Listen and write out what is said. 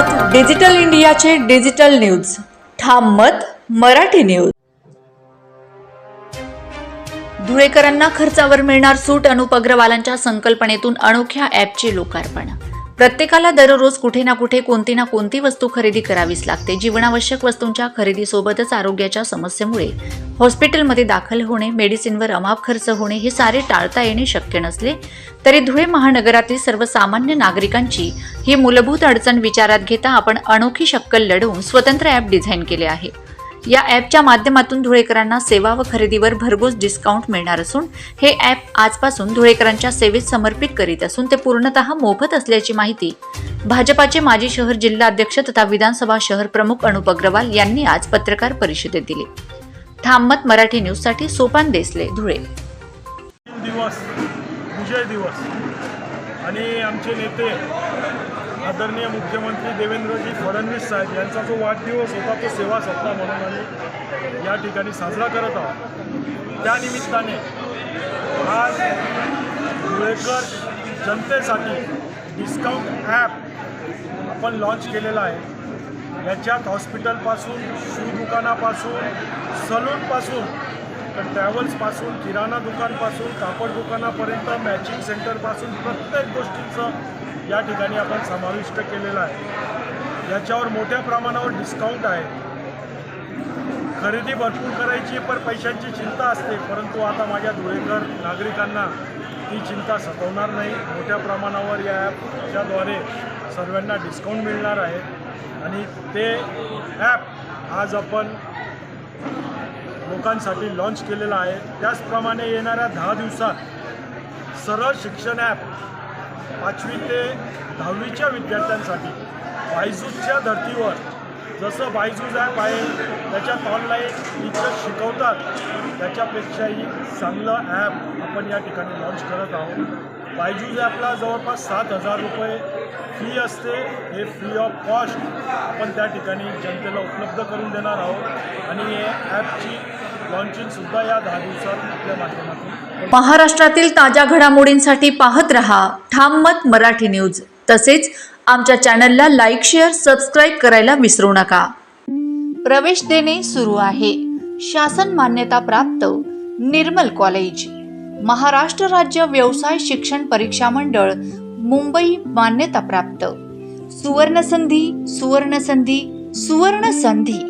बघत डिजिटल इंडियाचे digital news. ठाम मत मराठी न्यूज. धुळेकरांना खर्चावर मिळणार सूट अनुप अग्रवालांच्या संकल्पनेतून अनोख्या ॲपचे लोकार्पण. प्रत्येकाला दररोज कुठे ना कुठे कोणती ना कोणती वस्तू खरेदी करावीच लागते. जीवनावश्यक वस्तूंच्या खरेदीसोबतच आरोग्याच्या समस्येमुळे हॉस्पिटलमध्ये दाखल होणे मेडिसिनवर अमाप खर्च होणे हे सारे टाळता येणे शक्य नसले तरी धुळे महानगरातील सर्वसामान्य नागरिकांची ही मूलभूत अडचण विचारात घेता आपण अनोखी शक्कल लढवून स्वतंत्र ॲप डिझाईन केले आहे. या ॲपच्या माध्यमातून धुळेकरांना सेवा व खरेदीवर भरघोस डिस्काउंट मिळणार असून हे ॲप आजपासून धुळेकरांच्या सेवेत समर्पित करीत असून ते पूर्णतः मोफत असल्याची माहिती भाजपाचे माजी शहर जिल्हा अध्यक्ष तथा विधानसभा शहर प्रमुख अनुप अग्रवाल यांनी आज पत्रकार परिषदेत दिली. थांबत मराठी न्यूजसाठी सोपान देसले धुळे. दिवस विजय दिवस. आणि आमचे नेते आदरणीय मुख्यमंत्री देवेंद्रजी फडणवीस साहेब यांचा जो वाढदिवस होता तो सेवा सप्ताह म्हणून आम्ही या ठिकाणी साजरा करत आहोत. त्यानिमित्ताने आज धुळेकर जनतेसाठी डिस्काउंट ॲप आपण लॉन्च केलेला आहे. याच्यात हॉस्पिटलपासून शू दुकानापासून सलूनपासून तर ट्रॅव्हल्सपासून किराणा दुकानपासून कापड दुकानापर्यंत मॅचिंग सेंटरपासून प्रत्येक गोष्टींचं या ठिकाणी आपण समाविष्ट केलेलं आहे. याच्यावर मोठ्या प्रमाणावर डिस्काउंट आहे. खरेदी भरपूर करायची पण पैशांची चिंता असते. परंतु आता माझ्या धुळेकर नागरिकांना ती चिंता सतवणार नाही. मोठ्या प्रमाणावर या ॲपच्याद्वारे सर्वांना डिस्काउंट मिळणार आहे. आणि ते ॲप आज आपण लोकांसाठी लॉन्च केलेला आहे. त्याचप्रमाणे येणाऱ्या दहा दिवसात सरळ शिक्षण ॲप पाचवी ते दहावीच्या विद्यार्थ्यांसाठी बायजूजच्या धर्तीवर जसं बायजूज ॲप आहे त्याच्यात ऑनलाईन टीचर्स शिकवतात. त्याच्यापेक्षाही चांगलं ॲप आपण या ठिकाणी लॉन्च करत आहोत. बायजूज ॲपला जवळपास सात हजार रुपये फी असते. हे फ्री ऑफ कॉस्ट आपण त्या ठिकाणी जनतेला उपलब्ध करून देणार आहोत. आणि हे ॲपची लॉन्चिंगसुद्धा या दहा दिवसात आपल्या माध्यमातून महाराष्ट्रातील ताज्या घडामोडींसाठी पाहत रहा ठाम मत मराठी न्यूज. तसेच आमच्या चॅनलला लाईक शेअर सबस्क्राईब करायला विसरू नका. प्रवेश देणे सुरू आहे. शासन मान्यता प्राप्त निर्मल कॉलेज. महाराष्ट्र राज्य व्यवसाय शिक्षण परीक्षा मंडळ मुंबई मान्यता प्राप्त. सुवर्ण संधी सुवर्ण संधी सुवर्ण संधी